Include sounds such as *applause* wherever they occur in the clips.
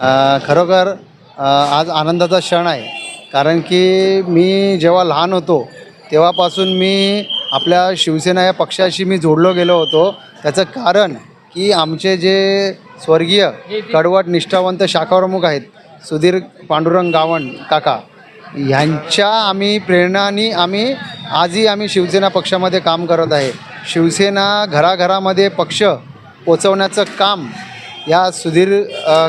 खरोखर आज आनंदाचा क्षण आहे. कारण की मी जेव्हा लहान होतो तेव्हापासून मी आपल्या शिवसेना या पक्षाशी मी जोडलो गेलो होतो. त्याचं कारण की आमचे जे स्वर्गीय कडवट निष्ठावंत शाखाप्रमुख आहेत सुधीर पांडुरंग गावण काका ह्यांच्या आम्ही प्रेरणाने आम्ही आजही आम्ही शिवसेना पक्षामध्ये काम करत आहे. शिवसेना घराघरामध्ये पक्ष पोचवण्याचं काम या सुधीर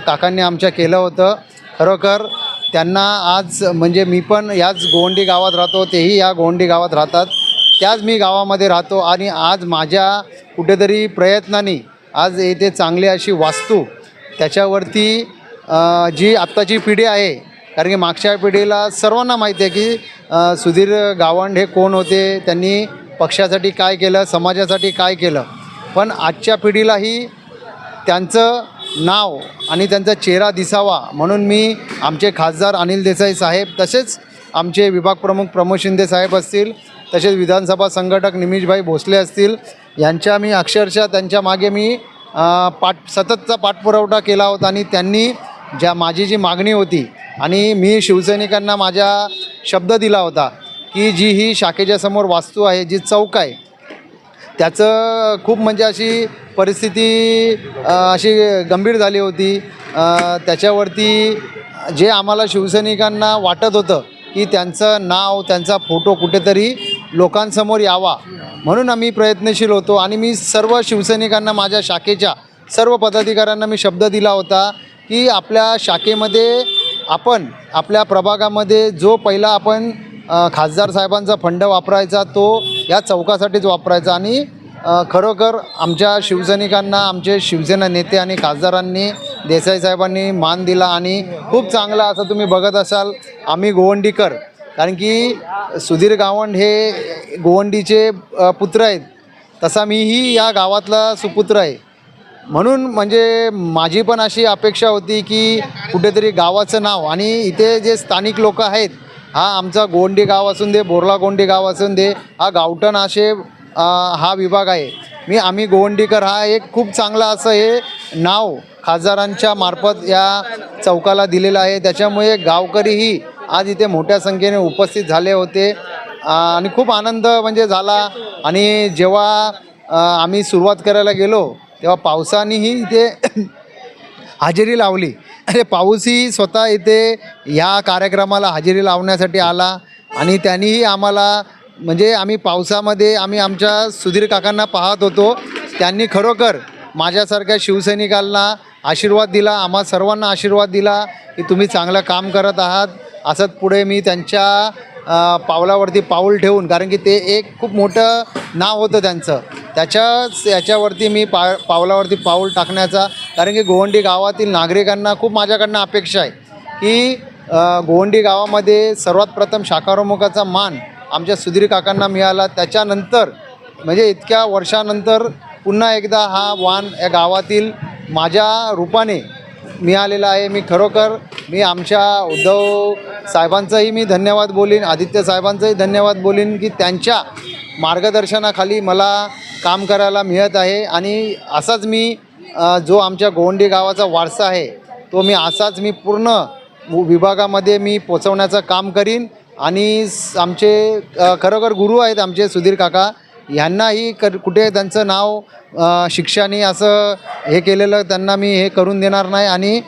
काकांनी आमच्या केलं होतं. खरोखर त्यांना आज म्हणजे मी पण याच गोवंडी गावात राहतो तेही या गोवंडी गावात राहतात. त्याच मी गावामध्ये राहतो आणि आज माझ्या कुठेतरी प्रयत्नाने आज येथे चांगली अशी वास्तू त्याच्यावरती जी आत्ताची पिढी आहे कारण की मागच्या पिढीला सर्वांना माहिती आहे की सुधीर गावंड हे कोण होते त्यांनी पक्षासाठी काय केलं समाजासाठी काय केलं. पण आजच्या पिढीलाही त्यांचं नाव आणि त्यांचा चेहरा दिसावा म्हणून मी आमचे खासदार अनिल देसाई साहेब तसेच आमचे विभाग प्रमुख प्रमोद शिंदे साहेब असतील तसेच विधानसभा संघटक निमिषभाई भोसले असतील यांच्या मी अक्षरशः त्यांच्या मागे मी पाठ सततचा पाठपुरवठा केला होता आणि त्यांनी ज्या माझी जी मागणी होती आणि मी शिवसैनिकांना माझ्या शब्द दिला होता की जी ही शाखेच्या समोर वास्तू आहे जी चौक आहे त्याचं खूप म्हणजे अशी परिस्थिती अशी गंभीर झाली होती. त्याच्यावरती जे आम्हाला शिवसैनिकांना वाटत होतं की त्यांचं नाव त्यांचा फोटो कुठेतरी लोकांसमोर यावा म्हणून आम्ही प्रयत्नशील होतो आणि मी सर्व शिवसैनिकांना माझ्या शाखेच्या सर्व पदाधिकाऱ्यांना मी शब्द दिला होता की आपल्या शाखेमध्ये आपण आपल्या प्रभागामध्ये जो पहिला आपण खासदार साहेबांचा फंड वापरायचा तो या चौकासाठीच वापरायचा आणि खरोखर आमच्या शिवसैनिकांना आमचे शिवसेना नेते आणि खासदारांनी देसाई साहेबांनी मान दिला आणि खूप चांगला असं तुम्ही बघत असाल आम्ही गोवंडीकर. कारण की सुधीर गावंड हे गोवंडीचे पुत्र आहेत. तसा मीही या गावातला सुपुत्र आहे. म्हणून म्हणजे माझी पण अशी अपेक्षा होती की कुठेतरी गावाचं नाव आणि इथे जे स्थानिक लोक आहेत हा आमचा गोंडी गाव असून दे बोरला गोंडी गाव असून दे हा गावठण असे हा विभाग आहे. मी आम्ही गोवंडीकर हा एक खूप चांगला असं हे नाव खासदारांच्या मार्फत या चौकाला दिलेलं आहे. त्याच्यामुळे गावकरीही आज इथे मोठ्या संख्येने उपस्थित झाले होते. आणि खूप आनंद म्हणजे झाला. आणि जेव्हा आम्ही सुरुवात करायला गेलो तेव्हा पावसानेही इथे *coughs* हजेरी लावली. अरे पाऊसही स्वतः इथे ह्या कार्यक्रमाला हजेरी लावण्यासाठी आला. आणि त्यांनीही आम्हाला म्हणजे आम्ही पावसामध्ये आम्ही आमच्या सुधीर काकांना पाहत होतो. त्यांनी खरोखर माझ्यासारख्या शिवसैनिकांना आशीर्वाद दिला आम्हा सर्वांना आशीर्वाद दिला की तुम्ही चांगलं काम करत आहात. असंच पुढे मी त्यांच्या पावलावरती पाऊल ठेवून कारण की ते एक खूप मोठं नाव होतं त्यांचं. त्याच्याच याच्यावरती मी पा पावलावरती पाऊल टाकण्याचा कारण की गोवंडी गावातील नागरिकांना खूप माझ्याकडनं अपेक्षा आहे की गोवंडी गावामध्ये सर्वात प्रथम शाकारोमुखाचा मान आमच्या सुधीर काकांना मिळाला. त्याच्यानंतर म्हणजे इतक्या वर्षानंतर पुन्हा एकदा हा वाण या गावातील माझ्या रूपाने मिळालेला आहे. मी खरोखर मी आमच्या उद्धव साहेबांचाही मी धन्यवाद बोलीन आदित्य साहेबांचाही धन्यवाद बोलीन की त्यांच्या मार्गदर्शनाखाली मला काम करायला मिळत आहे. आणि असाच मी जो आमच्या गोवंडी गावाचा वारसा आहे तो मी असाच मी पूर्ण विभागामध्ये मी पोचवण्याचं काम करीन. आणि आमचे खरोखर गुरु आहेत आमचे सुधीर काका. ह्यांनाही कर कुठे त्यांचं नाव शिक्षाने असं हे केलेलं त्यांना मी हे करून देणार नाही आणि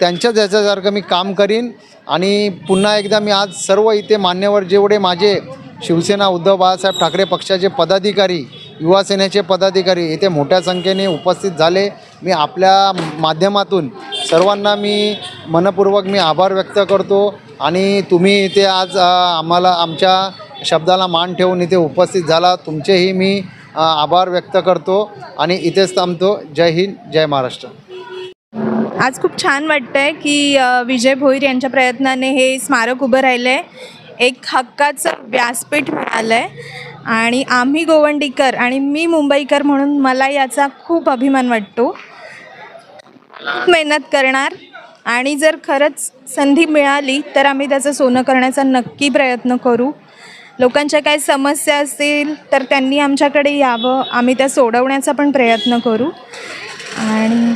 त्यांच्याच याच्यासारखं मी काम करीन. आणि पुन्हा एकदा मी आज सर्व इथे मान्यवर जेवढे माझे शिवसेना उद्धव बाळासाहेब ठाकरे पक्षाचे पदाधिकारी युवासेनेचे पदाधिकारी इथे मोठ्या संख्येने उपस्थित झाले. मी आपल्या माध्यमातून सर्वांना मी मनपूर्वक मी आभार व्यक्त करतो आणि तुम्ही इथे आज आम्हाला आमच्या शब्दाला मान ठेवून इथे उपस्थित झाला. तुमचेही मी आभार व्यक्त करतो आणि इथेच थांबतो. जय हिंद जय महाराष्ट्र. आज खूप छान वाटतं आहे की विजय भोईर यांच्या प्रयत्नाने हे स्मारक उभं राहिलं आहे एक हक्काचं व्यासपीठ मिळालं आहे आणि आम्ही गोवंडीकर आणि मी मुंबईकर म्हणून मला याचा खूप अभिमान वाटतो. खूप मेहनत करणार आणि जर खरंच संधी मिळाली तर आम्ही त्याचं सोनं करण्याचा नक्की प्रयत्न करू. लोकांच्या काय समस्या असतील तर त्यांनी आमच्याकडे यावं. आम्ही त्या सोडवण्याचा पण प्रयत्न करू. आणि